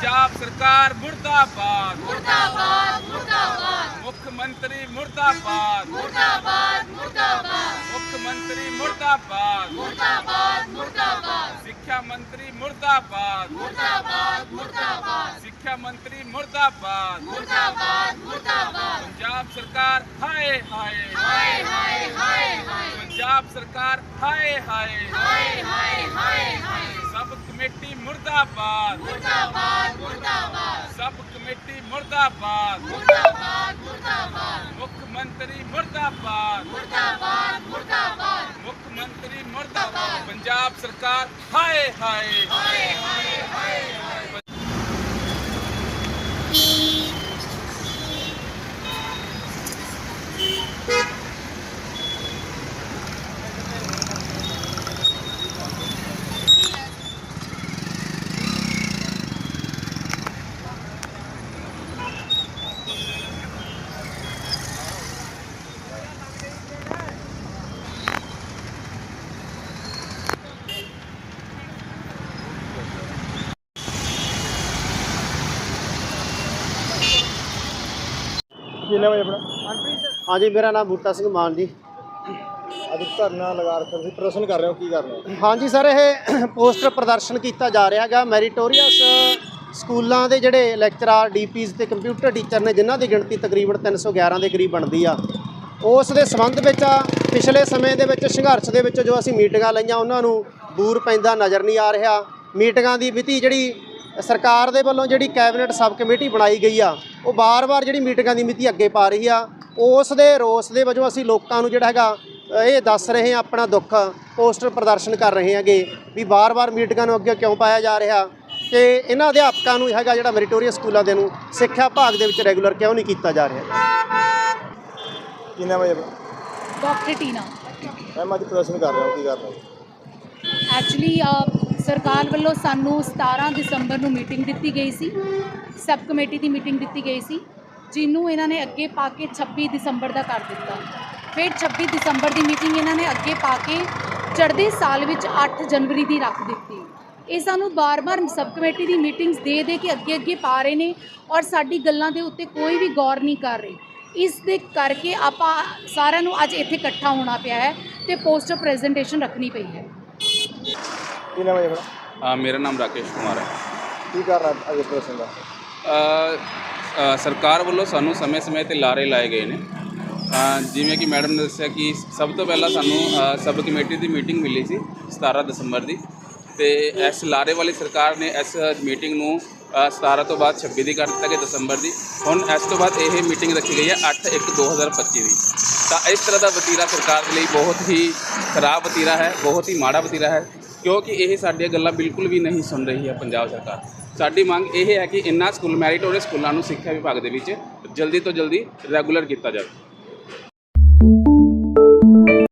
ਸਰਕਾਰ ਮੁਰਦਾਬਾਦ। ਮੁਰਦਾਬਾਦ ਮੁਰਦਾਬਾਦ। ਮੁੱਖ ਮੰਤਰੀ ਮੁਰਦਾਬਾਦ। ਮੁਰਦਾਬਾਦ ਮੁਰਦਾਬਾਦ। ਮੁੱਖ ਮੰਤਰੀ ਮੁਰਦਾਬਾਦ। ਮੁਰਦਾਬਾਦ ਮੁਰਦਾਬਾਦ। ਸਿੱਖਿਆ ਮੰਤਰੀ ਮੁਰਦਾਬਾਦ। ਮੁਰਦਾਬਾਦ ਮੁਰਦਾਬਾਦ। ਸਿੱਖਿਆ ਮੰਤਰੀ ਮੁਰਦਾਬਾਦ। ਮੁਰਦਾਬਾਦ ਮੁਰਦਾਬਾਦ। ਪੰਜਾਬ ਸਰਕਾਰ ਹਾਏ। ਹਾਏ ਹਾਏ ਹਾਏ ਹਾਏ। ਪੰਜਾਬ ਸਰਕਾਰ ਹਾਏ ਹਾਏ। ਹਾਏ ਹਾਏ ਹਾਏ ਸਬ ਕਮੇਟੀ ਮੁਰਦਾਬਾਦ। ਮੁਰਦਾਬਾਦ ਮੁਰਦਾਬਾਦ। ਸਬ ਕਮੇਟੀ ਮੁਰਦਾਬਾਦ। ਮੁਰਦਾਬਾਦ ਮੁਰਦਾਬਾਦ। ਮੁੱਖ ਮੰਤਰੀ ਮੁਰਦਾਬਾਦ। ਮੁਰਦਾਬਾਦ ਮੁਰਦਾਬਾਦ। ਮੁੱਖ ਮੰਤਰੀ ਮੁਰਦਾਬਾਦ। ਪੰਜਾਬ ਸਰਕਾਰ ਹਾਏ ਹਾਏ। ਹਾਏ ਹਾਏ। ਕੀ ਨਾਮ ਹੈ ਆਪਣਾ? ਹਾਂਜੀ ਮੇਰਾ ਨਾਮ ਬੂਟਾ ਸਿੰਘ ਮਾਨ ਜੀ। ਅੱਜ ਧਰਨਾ ਲਗਾ ਰੱਖਿਆ ਤੁਸੀਂ ਪ੍ਰਦਰਸ਼ਨ ਕਰ ਰਹੇ ਹੋ ਕੀ ਕਰ ਰਹੇ ਹੋ? ਹਾਂਜੀ ਸਰ ਇਹ ਪੋਸਟਰ ਪ੍ਰਦਰਸ਼ਨ ਕੀਤਾ ਜਾ ਰਿਹਾ ਹੈਗਾ ਮੈਰੀਟੋਰੀਅਸ ਸਕੂਲਾਂ ਦੇ ਜਿਹੜੇ ਲੈਕਚਰਰ ਡੀਪੀਜ਼ ਤੇ ਕੰਪਿਊਟਰ ਟੀਚਰ ਨੇ ਜਿਨ੍ਹਾਂ ਦੀ ਗਿਣਤੀ ਤਕਰੀਬਨ 311 ਦੇ ਕਰੀਬ ਬਣਦੀ ਆ। ਉਸ ਦੇ ਸੰਬੰਧ ਵਿੱਚ ਆ ਪਿਛਲੇ ਸਮੇਂ ਦੇ ਵਿੱਚ ਸੰਘਰਸ਼ ਦੇ ਵਿੱਚ ਜੋ ਅਸੀਂ ਮੀਟਿੰਗਾਂ ਲਈਆਂ ਉਹਨਾਂ ਨੂੰ ਬੂਰ ਪੈਂਦਾ ਨਜ਼ਰ ਨਹੀਂ ਆ ਰਿਹਾ। ਮੀਟਿੰਗਾਂ ਦੀ ਮਿਤੀ ਜਿਹੜੀ ਸਰਕਾਰ ਦੇ ਵੱਲੋਂ ਜਿਹੜੀ ਕੈਬਨਿਟ ਸਬ ਕਮੇਟੀ ਬਣਾਈ ਗਈ ਆ ਉਹ ਬਾਰ-ਬਾਰ ਜਿਹੜੀ ਮੀਟਿੰਗਾਂ ਦੀ ਮਿਤੀ ਅੱਗੇ ਪਾ ਰਹੀ ਆ ਉਸ ਦੇ ਰੋਸ ਦੇ ਵਜੋਂ ਅਸੀਂ ਲੋਕਾਂ ਨੂੰ ਜਿਹੜਾ ਹੈਗਾ ਇਹ ਦੱਸ ਰਹੇ ਹਾਂ ਆਪਣਾ ਦੁੱਖ ਪੋਸਟਰ ਪ੍ਰਦਰਸ਼ਨ ਕਰ ਰਹੇ ਹਾਂਗੇ ਵੀ ਬਾਰ-ਬਾਰ ਮੀਟਿੰਗਾਂ ਨੂੰ ਅੱਗੇ ਕਿਉਂ ਪਾਇਆ ਜਾ ਰਿਹਾ ਕਿ ਇਹਨਾਂ ਅਧਿਆਪਕਾਂ ਨੂੰ ਹੈਗਾ ਜਿਹੜਾ ਮੈਰੀਟੋਰੀਅਸ ਸਕੂਲਾਂ ਦੇ ਨੂੰ ਸਿੱਖਿਆ ਭਾਗ ਦੇ ਵਿੱਚ ਰੈਗੂਲਰ ਕਿਉਂ ਨਹੀਂ ਕੀਤਾ ਜਾ ਰਿਹਾ? ਕੀ ਨਾਮ ਹੈ ਡਾਕਟਰ ਟੀਨਾ। ਮੈਮ ਅੱਜ ਪ੍ਰਦਰਸ਼ਨ ਕਰ ਰਹੇ ਹੋ ਕੀ ਕਰ ਰਹੇ ਐਕਚੁਅਲੀ ਸਰਕਾਰ ਵੱਲੋਂ ਸਾਨੂੰ 17 ਦਸੰਬਰ ਨੂੰ ਮੀਟਿੰਗ ਦਿੱਤੀ ਗਈ ਸੀ। ਸਬ ਕਮੇਟੀ ਦੀ ਮੀਟਿੰਗ ਦਿੱਤੀ ਗਈ ਸੀ, ਜਿਹਨੂੰ ਇਹਨਾਂ ਨੇ ਅੱਗੇ ਪਾ ਕੇ 26 ਦਸੰਬਰ ਦਾ ਕਰ ਦਿੱਤਾ। ਫਿਰ 26 ਦਸੰਬਰ ਦੀ ਮੀਟਿੰਗ ਇਹਨਾਂ ਨੇ ਅੱਗੇ ਪਾ ਕੇ ਚੜ੍ਹਦੇ ਸਾਲ ਵਿੱਚ 8 ਜਨਵਰੀ ਦੀ ਰੱਖ ਦਿੱਤੀ। ਇਹ ਸਾਨੂੰ ਬਾਰ-ਬਾਰ ਸਬ ਕਮੇਟੀ ਦੀ ਮੀਟਿੰਗਸ ਦੇ ਦੇ ਕੇ ਅੱਗੇ ਅੱਗੇ ਪਾ ਰਹੇ ਨੇ ਔਰ ਸਾਡੀ ਗੱਲਾਂ ਦੇ ਉੱਤੇ ਕੋਈ ਵੀ ਗੌਰ ਨਹੀਂ ਕਰ ਰਹੇ। ਇਸ ਦੇ ਕਰਕੇ ਆਪਾਂ ਸਾਰਿਆਂ ਨੂੰ ਅੱਜ ਇੱਥੇ ਇਕੱਠਾ ਹੋਣਾ ਪਿਆ ਹੈ ਤੇ ਪੋਸਟਰ ਪ੍ਰੈਜੈਂਟੇਸ਼ਨ ਰੱਖਣੀ ਪਈ ਹੈ। ਕੀ ਨਾਮ ਹੈ ਅ, ਮੇਰਾ ਨਾਮ ਰਾਕੇਸ਼ ਕੁਮਾਰ ਹੈ। ਕੀ ਕਰ ਰਹੇ ਅੱਜ ਪ੍ਰਦਰਸ਼ਨ ਦਾ? ਅ, ਅ, ਸਰਕਾਰ ਵੱਲੋਂ ਸਾਨੂੰ ਸਮੇਂ-ਸਮੇਂ ਤੇ ਲਾਰੇ ਲਾਏ ਗਏ ਨੇ। ਅ, ਜਿਵੇਂ ਕਿ ਮੈਡਮ ਨੇ ਦੱਸਿਆ ਕਿ ਸਭ ਤੋਂ ਪਹਿਲਾਂ ਸਾਨੂੰ ਅ, ਸਬ ਕਮੇਟੀ ਦੀ ਮੀਟਿੰਗ ਮਿਲੀ ਸੀ 17 ਦਸੰਬਰ ਦੀ। ਤੇ ਇਸ ਲਾਰੇ ਵਾਲੀ ਸਰਕਾਰ ਨੇ ਇਸ ਮੀਟਿੰਗ ਨੂੰ ਅ, 17 ਤੋਂ ਬਾਅਦ 26 ਦੀ ਕਰ ਦਿੱਤਾ ਕਿ ਦਸੰਬਰ ਦੀ। ਹੁਣ ਇਸ ਤੋਂ ਬਾਅਦ ਇਹ ਮੀਟਿੰਗ ਰੱਖੀ ਗਈ ਹੈ 8 1 2025 ਦੀ। ਤਾਂ ਇਸ ਤਰ੍ਹਾਂ ਦਾ ਵਤੀਰਾ ਸਰਕਾਰ ਦੇ ਲਈ ਬਹੁਤ ਹੀ ਖਰਾਬ ਵਤੀਰਾ ਹੈ ਬਹੁਤ ਹੀ ਮਾੜਾ ਵਤੀਰਾ ਹੈ। ਕਿਉਂਕਿ ਇਹ ਸਾਡੀਆਂ ਗੱਲਾਂ ਬਿਲਕੁਲ ਵੀ ਨਹੀਂ ਸੁਣ ਰਹੀ ਹੈ ਪੰਜਾਬ ਸਰਕਾਰ। ਸਾਡੀ ਮੰਗ ਇਹ ਹੈ ਕਿ ਇਨ੍ਹਾਂ ਸਕੂਲ, ਮੈਰੀਟੋਰੀਅਸ ਸਕੂਲਾਂ ਨੂੰ ਸਿੱਖਿਆ ਵਿਭਾਗ ਦੇ ਵਿੱਚ ਜਲਦੀ ਤੋਂ ਜਲਦੀ ਰੈਗੂਲਰ ਕੀਤਾ ਜਾਵੇ।